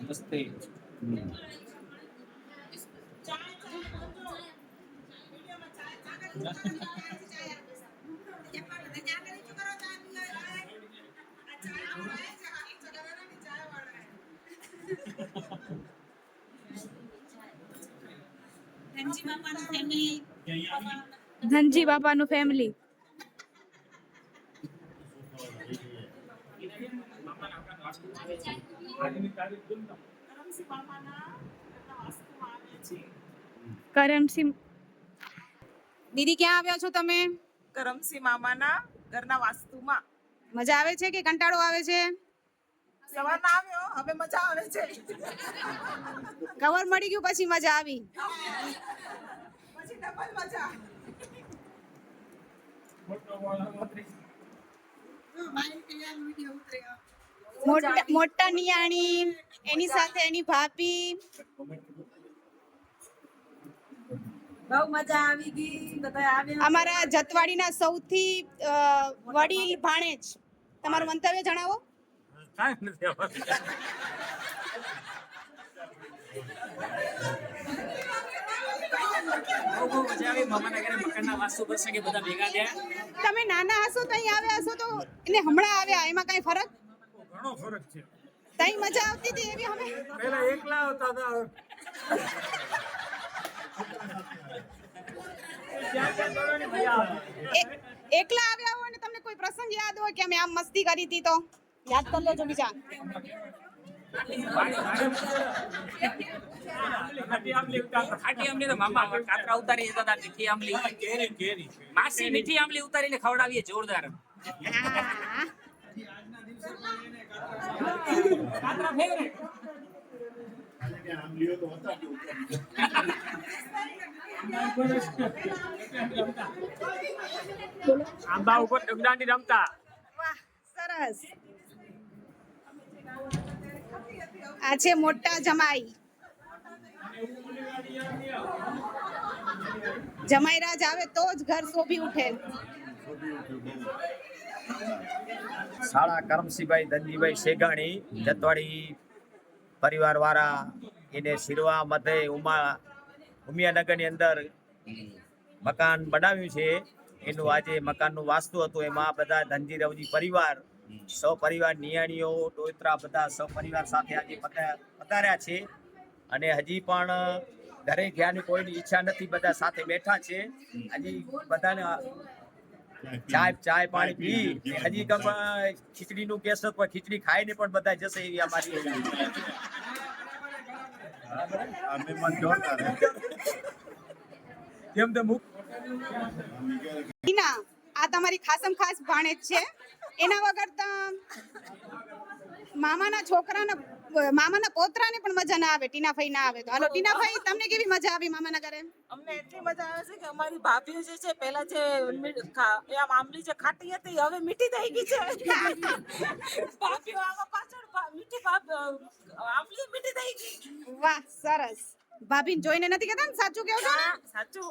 नमस्ते ધનજી બાપાનું ફેમિલી કરમસિંહ. દીદી ક્યાં આવ્યા છો તમે? કરમસી મામાના ઘરના વાસ્તુમાં. મજા આવે છે કે કંટાળો આવે છે? સવારના આવ્યો હવે મજા આવે છે. કવર મળી ગયું પછી મજા આવી. પછી ડબલ મજા મોટા મોટા. નિયાણી એની સાથે એની ભાભી. બહુ મજા આવી ગઈ બધા આવ્યા. અમારા જતવાડીના સૌથી વડીલ ભાણેજ. તમારું મંતવ્ય જણાવો. કાંઈ નથી તમે નાના હશો તો અહીં આવ્યા હશો તો એને હમણાં આવ્યા. એમાં કઈ ફરક? ઘણો ફરક છે. તઈ મજા આવતી હતી એવી હવે? પહેલા એકલા આવતા હતા. એકલા આવ્યા હોય ને તમને કોઈ પ્રસંગ યાદ હોય કે અમે આમ મસ્તી કરી હતી તો? યાદ કરી લેજો બીજા. ખાટી આંબલી ઉતારતા. ખાટી આંબલી તો મામા કાતરા ઉતારી જતા હતા મીઠી આંબલી માસી મીઠી આંબલી ઉતારીને ખવડાવીએ જોરદાર. હા. કાતરા ફેવરેટ આંબા ઉપર ડગડાંડી રમતા. સરસ. આ મોટા જમાઈ. જમાઈ રાજ આવે તો જ ઘર શોભી ઉઠે. શાળા કરમસીભાઈ ધનજીભાઈ શેગાણી, જતવાડી પરિવાર વાળા એને શિરવા મધે ઉમા ઉમિયાનગરની અંદર મકાન બનાવ્યું છે. એનું આજે મકાનનું વાસ્તુ હતું. એમાં બધા ધનજી રવજી પરિવાર સપરિવાર નિયાણીઓ ટોયત્રા બધા સપરિવાર સાથે આજે પધાર્યા છે. અને હજી પણ ઘરે ગયાની કોઈની ઈચ્છા નથી બધા સાથે બેઠા છે. હજી બધાને ચાય ચાય પાણી પી. હજી કમ ખીચડીનું કેસ પણ ખીચડી ખાઈને પણ બધા જશે એવી અમારી કેમ તે મુક આ તમારી ખાસમ ખાસ ભાણેજ છે. એના વગર તો મામાના છોકરાના મામાના પોતરાને પણ મજા ના આવે ટીના ના આવે તો. હાલો ટીના ભાઈ તમને કેવી મજા આવી મામાના ઘરે? અમને એટલી મજા આવે છે કે અમારી ભાભીઓ જે છે પહેલા જે મી- ખા- એ આમ જે ખાટી હતી હવે મીઠી થઈ ગઈ છે. ભાભીઓ આમાં પાછળ મીઠી ભાભ મીઠી થઈ ગઈ. વાહ સરસ. ભાભીને જોઈને નથી કહેતા ને? સાચું કેવું છે સાચું.